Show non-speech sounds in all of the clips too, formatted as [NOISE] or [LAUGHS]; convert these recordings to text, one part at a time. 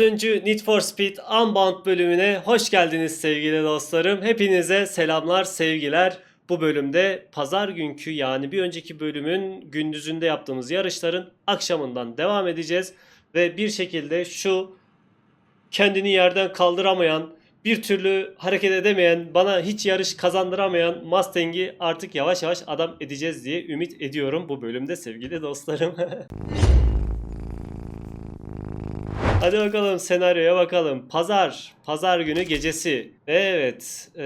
Dördüncü Need for Speed Unbound bölümüne hoş geldiniz sevgili dostlarım. Hepinize selamlar, sevgiler. Bu bölümde pazar günkü yani bir önceki bölümün gündüzünde yaptığımız yarışların akşamından devam edeceğiz. Ve bir şekilde şu kendini yerden kaldıramayan, bir türlü hareket edemeyen, bana hiç yarış kazandıramayan Mustang'i artık yavaş yavaş adam edeceğiz diye ümit ediyorum bu bölümde sevgili dostlarım. [LAUGHS] Hadi bakalım senaryoya bakalım. Pazar, pazar günü gecesi. Evet, eee,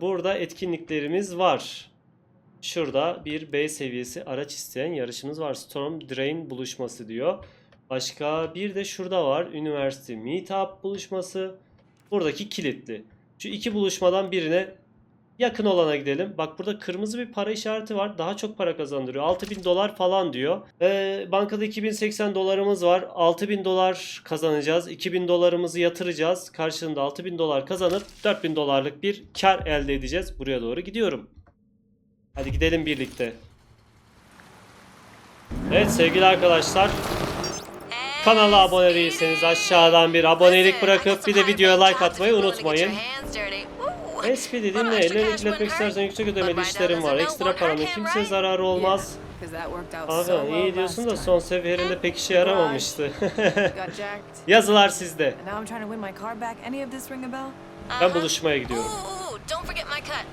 burada etkinliklerimiz var. Şurada bir B seviyesi araç isteyen yarışımız var. Storm Drain buluşması diyor. Başka bir de şurada var. Üniversite Meetup buluşması. Buradaki kilitli. Şu iki buluşmadan birine yakın olana gidelim. Bak burada kırmızı bir para işareti var. Daha çok para kazandırıyor. 6000 dolar falan diyor. Ee, bankada 2080 dolarımız var. 6000 dolar kazanacağız. 2000 dolarımızı yatıracağız. Karşılığında 6000 dolar kazanıp 4000 dolarlık bir kar elde edeceğiz. Buraya doğru gidiyorum. Hadi gidelim birlikte. Evet sevgili arkadaşlar. Kanala abone değilseniz aşağıdan bir abonelik bırakıp bir de videoya like atmayı unutmayın. SP dediğimle ellerini kirletmek istersen yüksek ödemeli işlerim var. Ekstra paranın kimseye zararı olmaz. Abi iyi diyorsun da son seferinde pek işe yaramamıştı. [LAUGHS] Yazılar sizde. Ben buluşmaya gidiyorum. Ooh, don't forget my cut.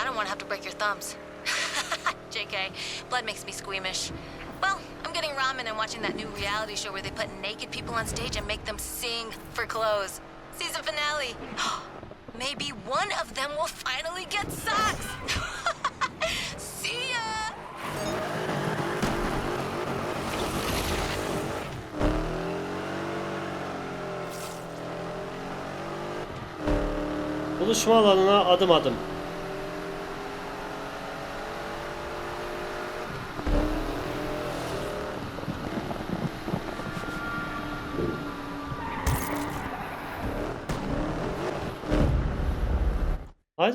I don't want to have to break your thumbs. [LAUGHS] JK, blood makes me squeamish. Well, I'm getting ramen and watching that new reality show where they put naked people on stage and make them sing for clothes. Season finale. [GASPS] Maybe one of them will finally get socks. [LAUGHS] See ya. Buluşma alanına adım adım.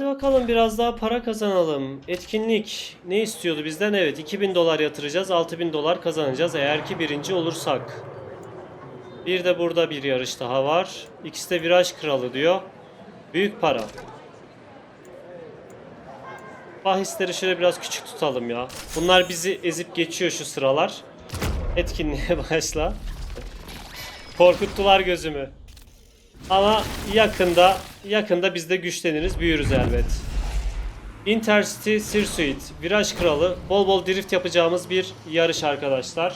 Bakalım biraz daha para kazanalım. Etkinlik ne istiyordu bizden? Evet 2000 dolar yatıracağız 6000 dolar kazanacağız eğer ki birinci olursak. Bir de burada bir yarış daha var. İkisi de viraj kralı diyor. Büyük para. Bahisleri şöyle biraz küçük tutalım ya. Bunlar bizi ezip geçiyor şu sıralar. Etkinliğe [LAUGHS] başla. Korkuttular gözümü. Ama yakında yakında biz de güçleniriz, büyürüz elbet. Intercity Circuit, viraj kralı, bol bol drift yapacağımız bir yarış arkadaşlar.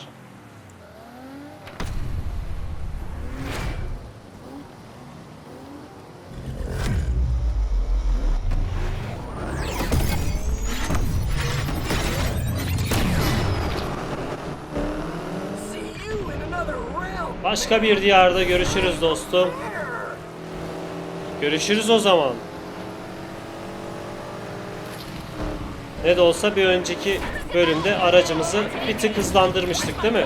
Başka bir diyarda görüşürüz dostum. Görüşürüz o zaman. Ne de olsa bir önceki bölümde aracımızı bir tık hızlandırmıştık değil mi?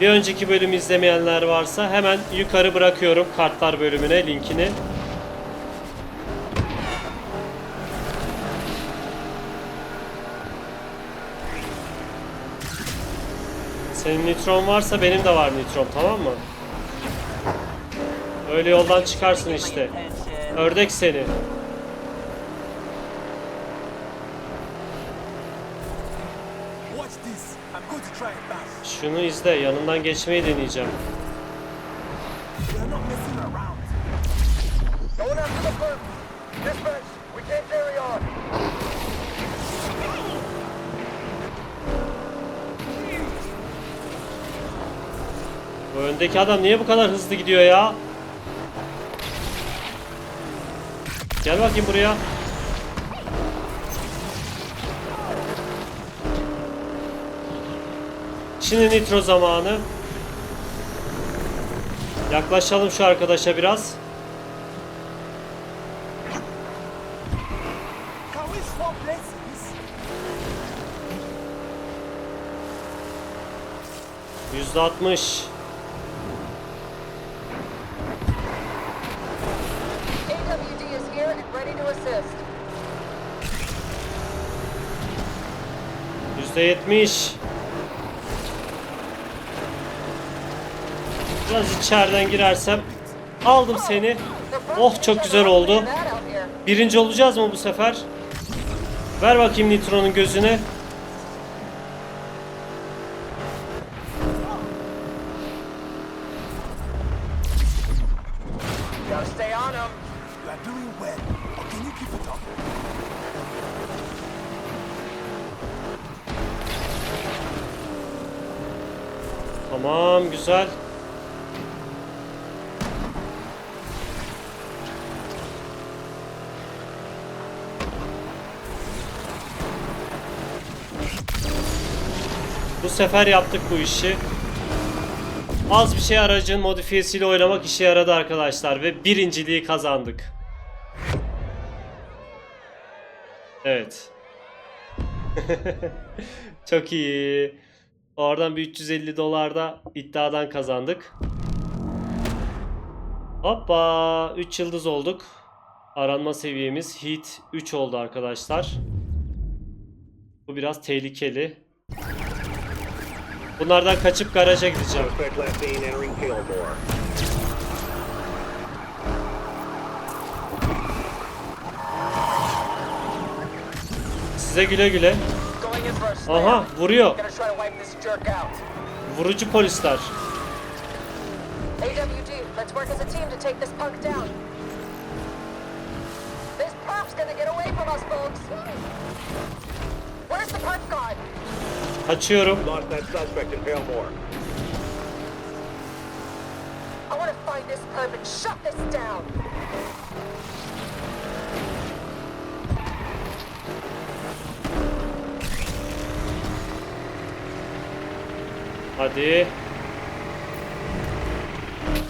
Bir önceki bölümü izlemeyenler varsa hemen yukarı bırakıyorum kartlar bölümüne linkini. Senin nitron varsa benim de var nitrom tamam mı? Öyle yoldan çıkarsın işte. Ördek seni. Şunu izle yanından geçmeyi deneyeceğim. Bu öndeki adam niye bu kadar hızlı gidiyor ya? Gel bakayım buraya. Şimdi nitro zamanı. Yaklaşalım şu arkadaşa biraz. Yüzde altmış. %70. Biraz içeriden girersem. Aldım seni. Oh çok güzel oldu. Birinci olacağız mı bu sefer? Ver bakayım Nitro'nun gözüne. Bu sefer yaptık bu işi. Az bir şey aracın modifiyesiyle oynamak işe yaradı arkadaşlar ve birinciliği kazandık. Evet. [LAUGHS] Çok iyi. Oradan bir 350 dolar da iddiadan kazandık. Hoppa 3 yıldız olduk. Aranma seviyemiz Heat 3 oldu arkadaşlar. Bu biraz tehlikeli. Bunlardan kaçıp garaja gideceğim. Size güle güle. Aha vuruyor. Vurucu polisler. AWG, let's work as a team to take this punk down. This perp's gonna get away from us, folks. Where's the perp gone? Kaçıyorum. Lost that suspect in Fillmore. I want to find this perp and shut this down. Hadi.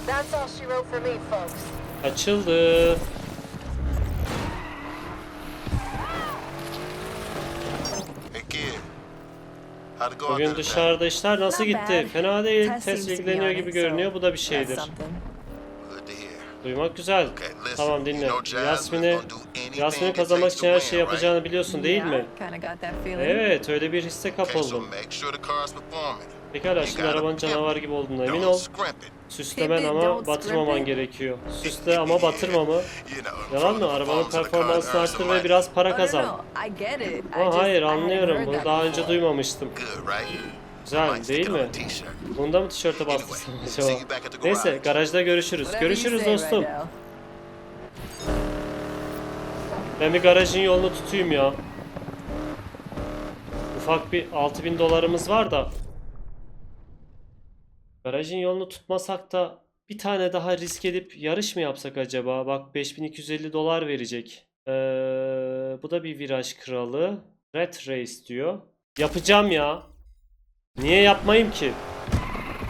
That's all she wrote for me, folks. Açıldı. Bugün dışarıda işler nasıl gitti? Fena değil. Test ilgileniyor gibi görünüyor. Bu da bir şeydir. Duymak güzel. Tamam dinle. Yasmin'i it kazanmak için her şeyi yapacağını biliyorsun değil mi? Evet öyle bir hisse kapıldım. Pekala şimdi arabanın canavar gibi olduğuna emin ol. Süslemen ama batırmaman gerekiyor. Süsle ama batırma mı? Yalan mı? Arabanın performansını arttır ve biraz para kazan. Ama hayır anlıyorum. Bunu daha önce duymamıştım. Güzel değil mi? Bunda mı tişörte bastırsam acaba? Neyse garajda görüşürüz. Görüşürüz dostum. Ben bir garajın yolunu tutayım ya. Ufak bir 6000 dolarımız var da. Garajın yolunu tutmasak da bir tane daha risk edip yarış mı yapsak acaba? Bak 5250 dolar verecek. Ee, bu da bir viraj kralı. Red Race diyor. Yapacağım ya. Niye yapmayayım ki?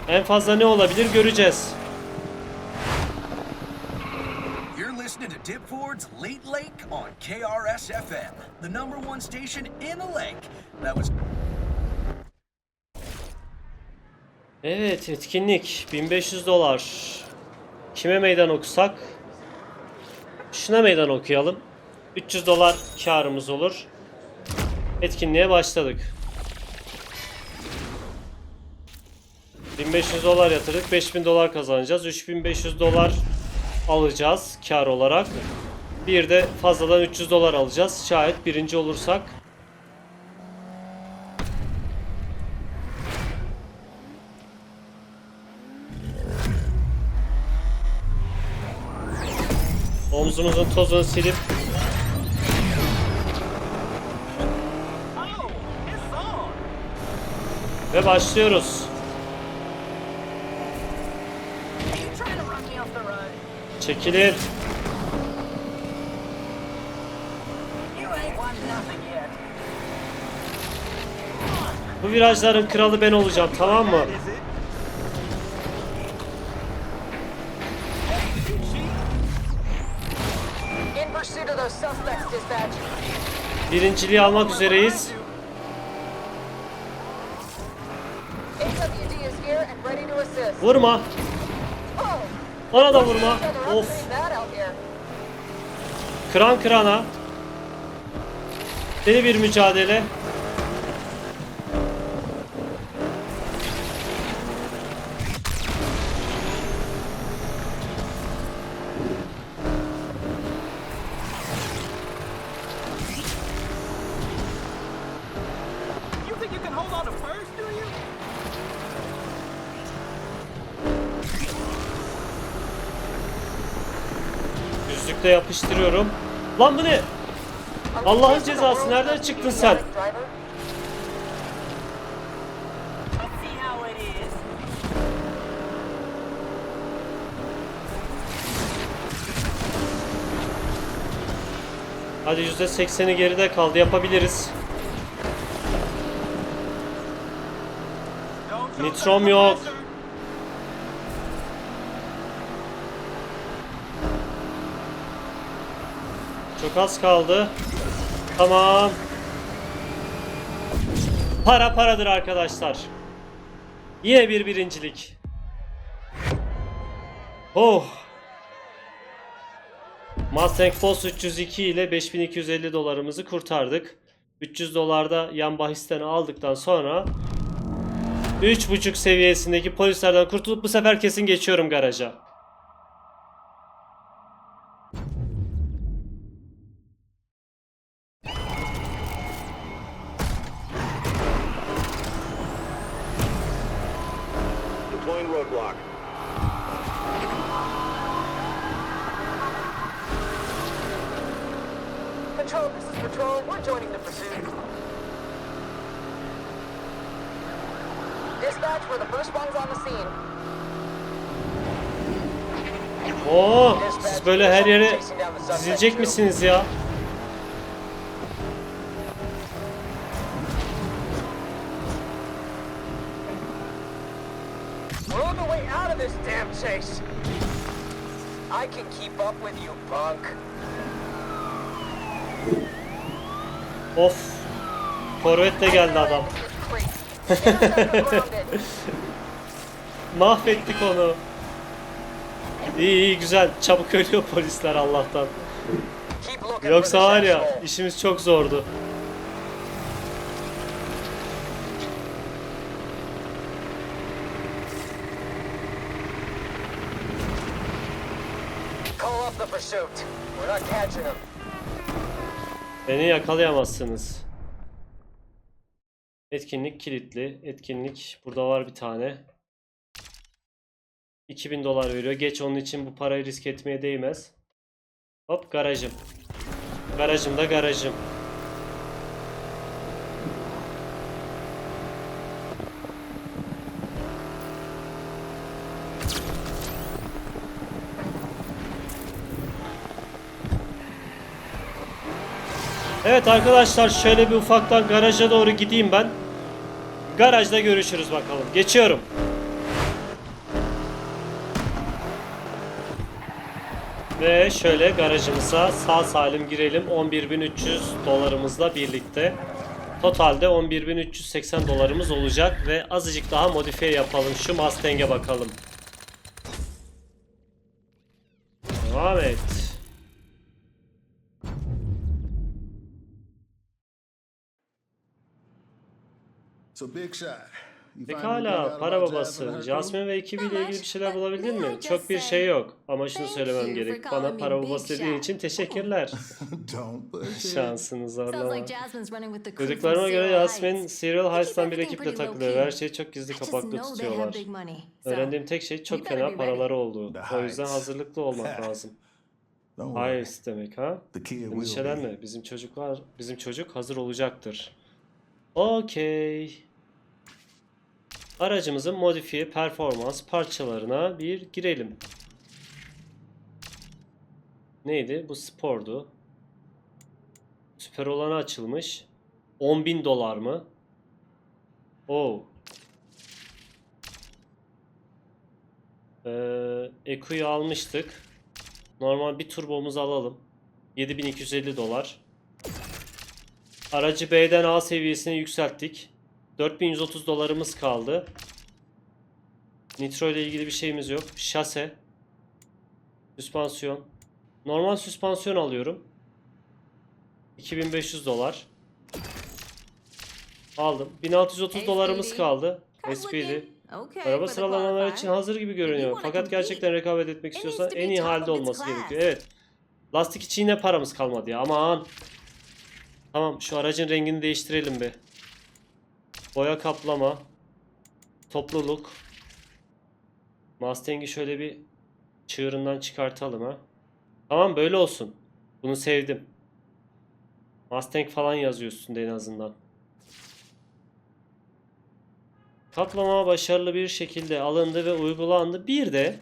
En fazla ne olabilir göreceğiz. Listening to Tip Ford's Late Lake on KRS FM, the number one station in the lake. That was Evet etkinlik 1500 dolar. Kime meydan okusak? Şuna meydan okuyalım. 300 dolar karımız olur. Etkinliğe başladık. 1500 dolar yatırdık. 5000 dolar kazanacağız. 3500 dolar alacağız kar olarak. Bir de fazladan 300 dolar alacağız. Şayet birinci olursak omzumuzun tozunu silip ve başlıyoruz. Yet. Bu virajların kralı ben olacağım tamam mı? Birinciliği almak üzereyiz. Vurma. Ona da vurma. Of. Kıran kırana. Deli bir mücadele. Üste yapıştırıyorum. Lan bu ne? Allah'ın cezası nereden çıktın sen? Hadi %80'i geride kaldı yapabiliriz. Nitrom yok. Çok az kaldı. Tamam. Para paradır arkadaşlar. Yine bir birincilik. Oh. Mustang Boss 302 ile 5250 dolarımızı kurtardık. 300 dolarda yan bahisten aldıktan sonra 3.5 seviyesindeki polislerden kurtulup bu sefer kesin geçiyorum garaja. This damn chase. I can keep up with you, punk. Of. Korvetle geldi adam. [LAUGHS] Mahvettik onu. İyi iyi güzel. Çabuk ölüyor polisler Allah'tan. Yoksa var ya işimiz çok zordu. Beni yakalayamazsınız. Etkinlik kilitli. Etkinlik burada var bir tane. 2000 dolar veriyor. Geç onun için bu parayı risk etmeye değmez. Hop garajım. Garajım da garajım. Evet arkadaşlar şöyle bir ufaktan garaja doğru gideyim ben. Garajda görüşürüz bakalım. Geçiyorum. Ve şöyle garajımıza sağ salim girelim. 11.300 dolarımızla birlikte. Totalde 11.380 dolarımız olacak ve azıcık daha modifiye yapalım. Şu Mustang'e bakalım. Devam et. So big shot. Pekala, para Jasmine babası. Jasmine ve ekibiyle ilgili bir şeyler bulabildin mi? Çok bir şey yok ama şunu söylemem gerek. Bana para babası dediğin için teşekkürler. [LAUGHS] [LAUGHS] Şansını zorlama. Duyduklarıma göre Heights. Serial Heights'tan bir ekiple takılıyor. Her şeyi çok gizli kapaklı tutuyorlar. Öğrendiğim tek şey çok fena paraları olduğu. The O yüzden hazırlıklı olmak [LAUGHS] lazım. Heights demek ha? Endişelenme. Bizim çocuk var. Bizim çocuk hazır olacaktır. Okey. Aracımızın modifiye performans parçalarına bir girelim. Neydi? Bu spordu. Süper olanı açılmış. 10.000 dolar mı? Oo. Ee, Eco'yu almıştık. Normal bir turbomuzu alalım. 7250 dolar. Aracı B'den A seviyesine yükselttik. 4130 dolarımız kaldı. Nitro ile ilgili bir şeyimiz yok. Şase. Süspansiyon. Normal süspansiyon alıyorum. 2500 dolar. Aldım. 1630 Hey, dolarımız kaldı. Good SPD. looking. Okay, Araba qualifier. için hazır gibi görünüyor. Fakat gerçekten rekabet etmek istiyorsan en iyi halde olması gerekiyor. Evet. Lastik için yine paramız kalmadı ya. Aman. Tamam şu aracın rengini değiştirelim be. Boya kaplama. Topluluk. Mustang'i şöyle bir çığırından çıkartalım ha. Tamam böyle olsun. Bunu sevdim. Mustang falan yazıyor üstünde en azından. Kaplama başarılı bir şekilde alındı ve uygulandı. Bir de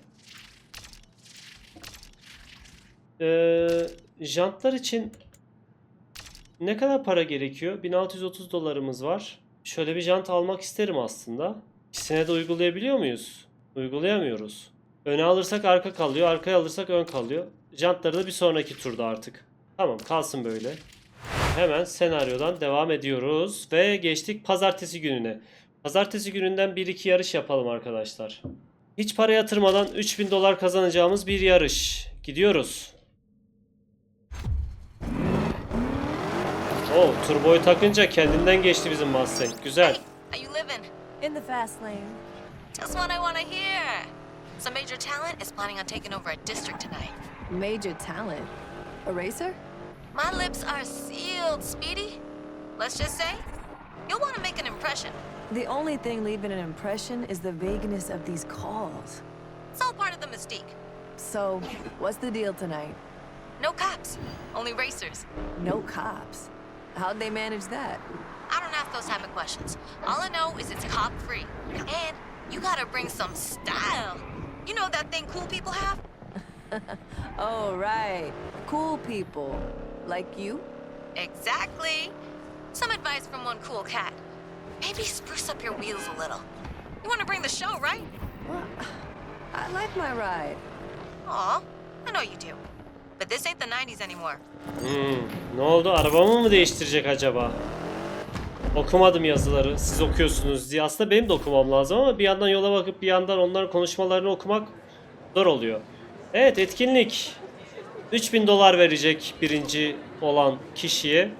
eee, jantlar için ne kadar para gerekiyor? 1630 dolarımız var. Şöyle bir jant almak isterim aslında. İkisine de uygulayabiliyor muyuz? Uygulayamıyoruz. Öne alırsak arka kalıyor, arkaya alırsak ön kalıyor. Jantları da bir sonraki turda artık. Tamam kalsın böyle. Hemen senaryodan devam ediyoruz ve geçtik pazartesi gününe. Pazartesi gününden 1-2 yarış yapalım arkadaşlar. Hiç para yatırmadan 3000 dolar kazanacağımız bir yarış. Gidiyoruz. Oo, turboyu takınca kendinden geçti bizim Mustang. Güzel. How you living? In the fast lane. Just what I want to hear. Some major talent is planning on taking over a district tonight. Major talent. A racer? My lips are sealed, Speedy. Let's just say, you'll want to make an impression. The only thing leaving an impression is the vagueness of these calls. It's all part of the mystique. So, what's the deal tonight? No cops, only racers. No cops. How'd they manage that? I don't ask those type of questions. All I know is it's cop free. And you gotta bring some style. You know that thing cool people have? [LAUGHS] Oh, right. Cool people. Like you? Exactly. Some advice from one cool cat. Maybe spruce up your wheels a little. You wanna bring the show, right? Well, I like my ride. Aw, I know you do. But this ain't the 90s anymore. Hmm, ne oldu? Arabamı mı değiştirecek acaba? Okumadım yazıları. Siz okuyorsunuz diye. Aslında benim de okumam lazım ama bir yandan yola bakıp bir yandan onların konuşmalarını okumak zor oluyor. Evet etkinlik. 3000 dolar verecek birinci olan kişiye.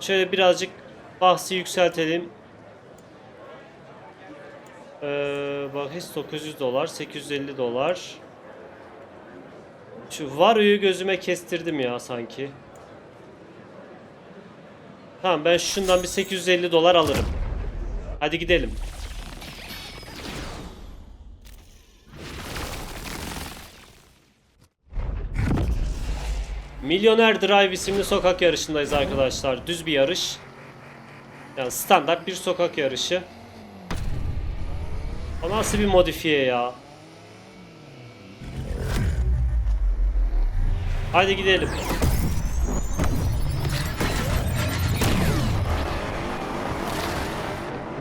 Şöyle birazcık bahsi yükseltelim. Ee, bahis 900 dolar, 850 dolar. Şu Vario'yu gözüme kestirdim ya sanki. Tamam ben şundan bir 850 dolar alırım. Hadi gidelim. Milyoner Drive isimli sokak yarışındayız arkadaşlar. Düz bir yarış. Yani standart bir sokak yarışı. O nasıl bir modifiye ya? Hadi gidelim.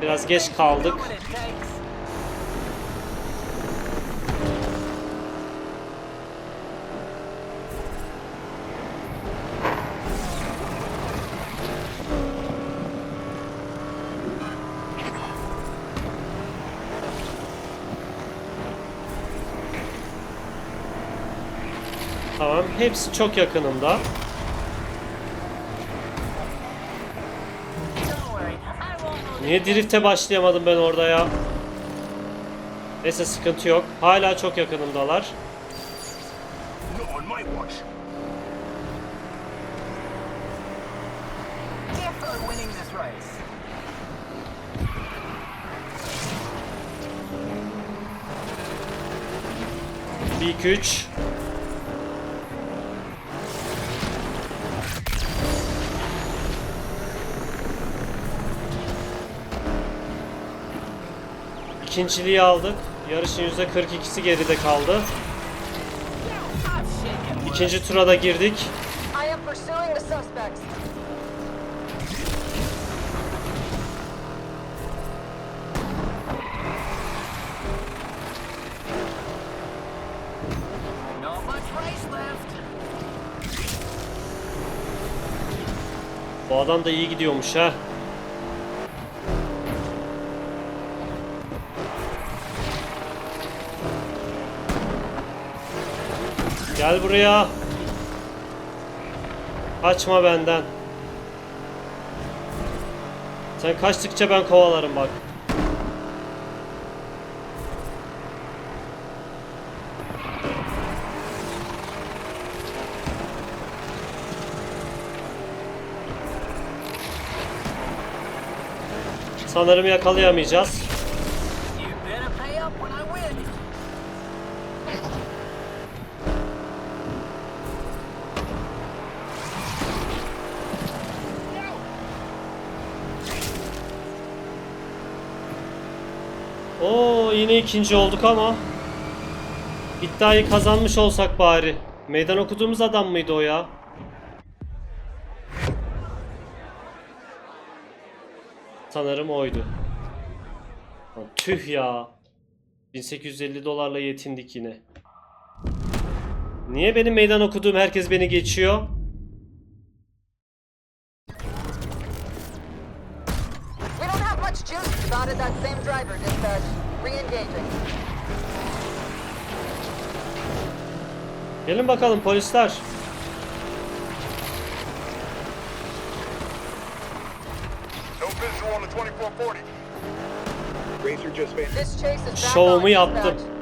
Biraz geç kaldık. Tamam, hepsi çok yakınımda. Niye drifte başlayamadım ben orada ya? Neyse sıkıntı yok. Hala çok yakınımdalar. Bir iki üç. İkinciliği aldık. Yarışın %42'si geride kaldı. İkinci tura da girdik. Bu adam da iyi gidiyormuş ha. Gel buraya. Kaçma benden. Sen kaçtıkça ben kovalarım bak. Sanırım yakalayamayacağız. You better pay up when I win. yine ikinci olduk ama iddiayı kazanmış olsak bari. Meydan okuduğumuz adam mıydı o ya? Sanırım oydu. Lan tüh ya. 1850 dolarla yetindik yine. Niye benim meydan okuduğum herkes beni geçiyor? We don't have much juice. Spotted that same driver, dispatch. Re-engaging. Gelin bakalım polisler. No visual on the 2440. Racer just made This chase is back Şovumu on, yaptım.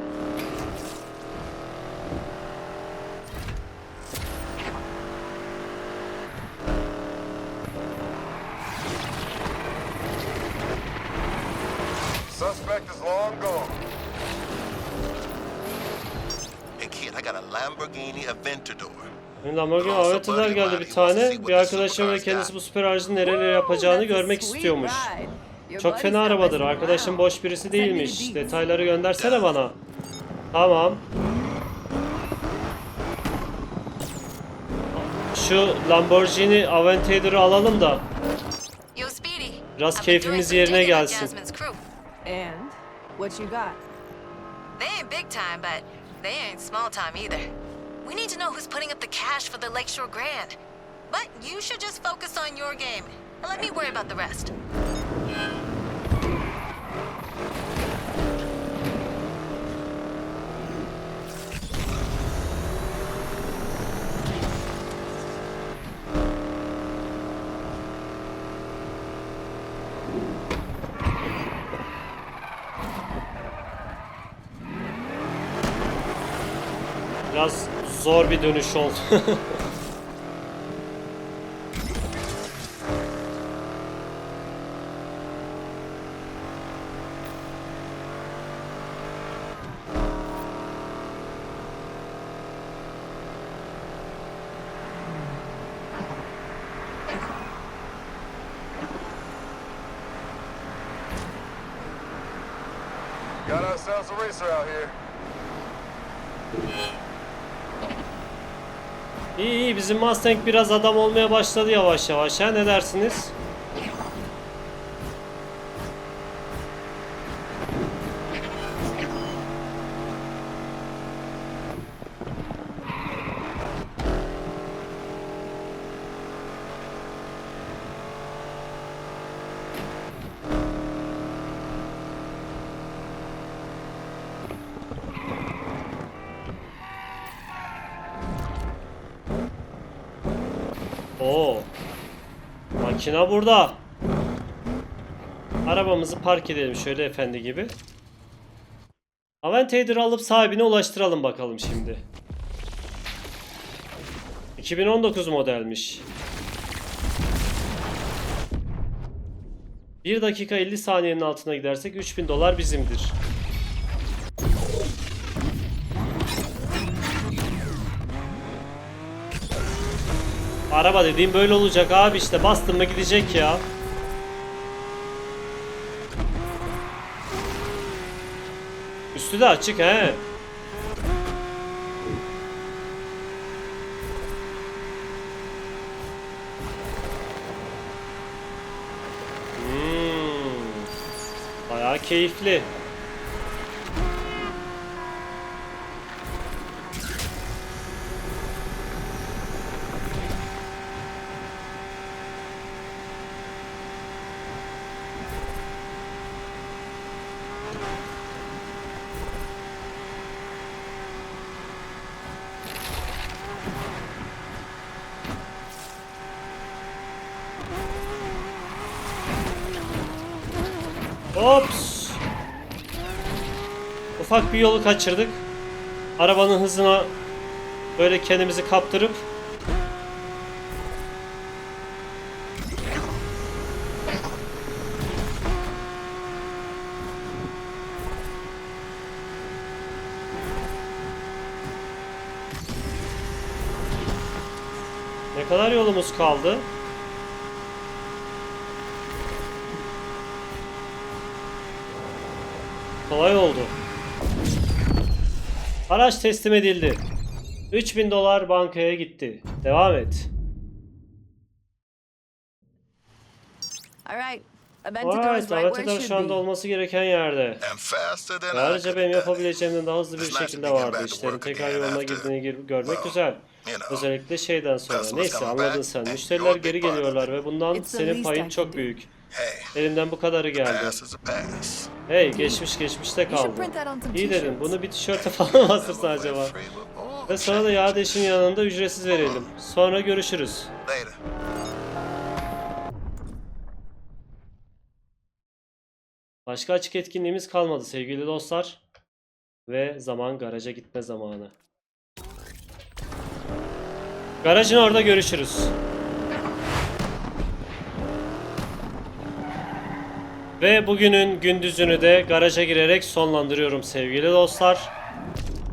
Long gone. Hey kid, I got a Lamborghini Aventador. Benim Lamborghini Aventador geldi bir tane. Bir arkadaşım ve kendisi bu süper aracın nereleri yapacağını görmek istiyormuş. Çok fena arabadır. Arkadaşım boş birisi değilmiş. Detayları göndersene bana. Tamam. Şu Lamborghini Aventador'ı alalım da. Biraz keyfimiz yerine on gelsin. What you got? They ain't big time, but they ain't small time either. We need to know who's putting up the cash for the Lakeshore Grand. But you should just focus on your game and let me worry about the rest. Biraz zor bir dönüş oldu. [LAUGHS] Got ourselves a racer out here. İyi iyi bizim Mustang biraz adam olmaya başladı yavaş yavaş ha ne dersiniz? Makina burada. Arabamızı park edelim şöyle efendi gibi. Aventador'ı alıp sahibine ulaştıralım bakalım şimdi. 2019 modelmiş. 1 dakika 50 saniyenin altına gidersek 3000 dolar bizimdir. Araba dediğim böyle olacak abi işte bastın mı gidecek ya. Üstü de açık he. Hmm. Bayağı keyifli. Ops. Ufak bir yolu kaçırdık. Arabanın hızına böyle kendimizi kaptırıp Ne kadar yolumuz kaldı? Kolay oldu. Araç teslim edildi. 3000 dolar bankaya gitti. Devam et. Alright, right where it Aventador şu should anda be. olması gereken yerde. Ayrıca benim yapabileceğimden daha hızlı bir şekilde vardı. İşlerin tekrar yoluna girdiğini gir- görmek güzel. Özellikle şeyden sonra. Neyse anladın sen. Müşteriler geri geliyorlar ve bundan senin payın çok büyük. Hey, Elimden bu kadarı geldi. pass is a pass. Hey geçmiş geçmişte kaldı. İyi dedim. t-shirts. Bunu bir tişörte [LAUGHS] falan mı acaba? Ve sana da yağ değişim yanında ücretsiz verelim. Sonra görüşürüz. Later. Başka açık etkinliğimiz kalmadı sevgili dostlar. Ve zaman garaja gitme zamanı. Garajın orada görüşürüz. Ve bugünün gündüzünü de garaja girerek sonlandırıyorum sevgili dostlar.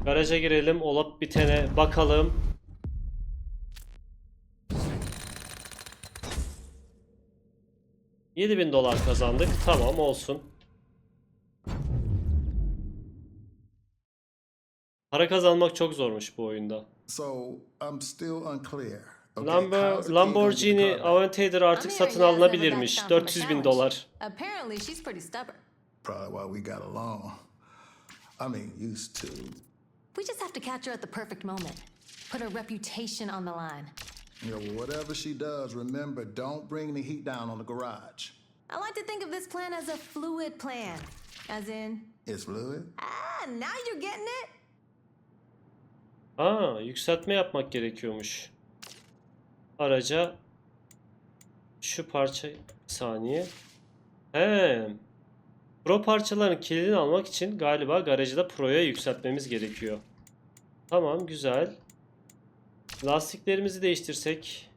Garaja girelim, olup bitene bakalım. bin dolar kazandık. Tamam olsun. Para kazanmak çok zormuş bu oyunda. So I'm still unclear. Lambo, Lamborghini? Aventador artık satın alınabilirmiş. 400 bin dolar. Apparently, she's pretty stubborn. Probably why we got along. I mean, used to. We just have to catch her at the perfect moment. Put her reputation on the line. You know, whatever she does, remember, don't bring the heat down on the garage. I like to think of this plan as a fluid plan. As in, It's fluid. ah, now you're getting it? Aa, yükseltme yapmak gerekiyormuş. Araca şu parça saniye. He. Pro parçaların kilidini almak için galiba garajı da Pro'ya yükseltmemiz gerekiyor. Tamam, güzel. Lastiklerimizi değiştirsek.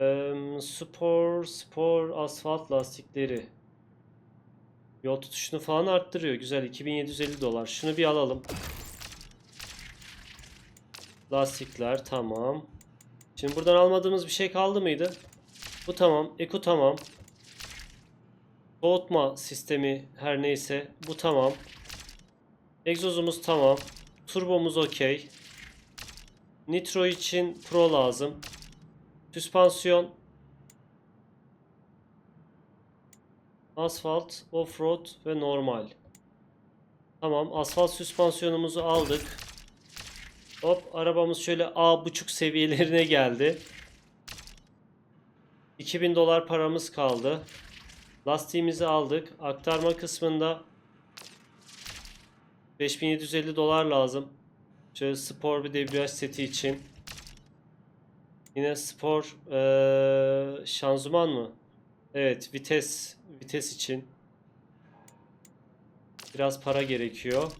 Eee, spor, spor, asfalt lastikleri. Yol tutuşunu falan arttırıyor. Güzel 2750 dolar. Şunu bir alalım. Lastikler tamam. Şimdi buradan almadığımız bir şey kaldı mıydı? Bu tamam. Eko tamam. Soğutma sistemi her neyse. Bu tamam. Egzozumuz tamam. Turbomuz okey. Nitro için Pro lazım. Süspansiyon. Asfalt, offroad ve normal. Tamam, asfalt süspansiyonumuzu aldık. Hop arabamız şöyle A buçuk seviyelerine geldi. 2000 dolar paramız kaldı. Lastiğimizi aldık. Aktarma kısmında 5750 dolar lazım. Şöyle spor bir debriyaj seti için. Yine spor eee, şanzıman mı? Evet vites vites için. Biraz para gerekiyor.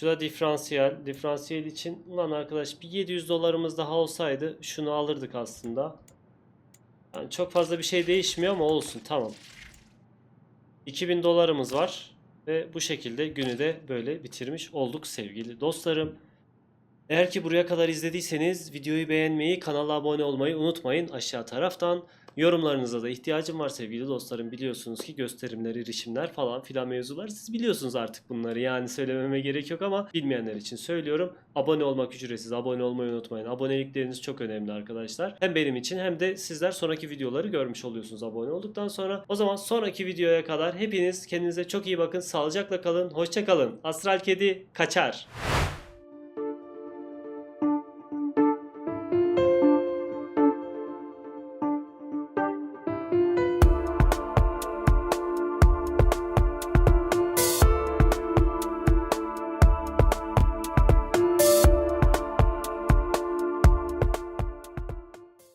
Şu da diferansiyel. Diferansiyel için ulan arkadaş bir 700 dolarımız daha olsaydı şunu alırdık aslında. Yani çok fazla bir şey değişmiyor ama olsun tamam. 2000 dolarımız var ve bu şekilde günü de böyle bitirmiş olduk sevgili dostlarım. Eğer ki buraya kadar izlediyseniz videoyu beğenmeyi, kanala abone olmayı unutmayın aşağı taraftan. Yorumlarınıza da ihtiyacım var sevgili dostlarım. Biliyorsunuz ki gösterimler, erişimler falan filan mevzular. Siz biliyorsunuz artık bunları. Yani söylememe gerek yok ama bilmeyenler için söylüyorum. Abone olmak ücretsiz. Abone olmayı unutmayın. Abonelikleriniz çok önemli arkadaşlar. Hem benim için hem de sizler sonraki videoları görmüş oluyorsunuz abone olduktan sonra. O zaman sonraki videoya kadar hepiniz kendinize çok iyi bakın. Sağlıcakla kalın. Hoşça kalın. Astral Kedi kaçar.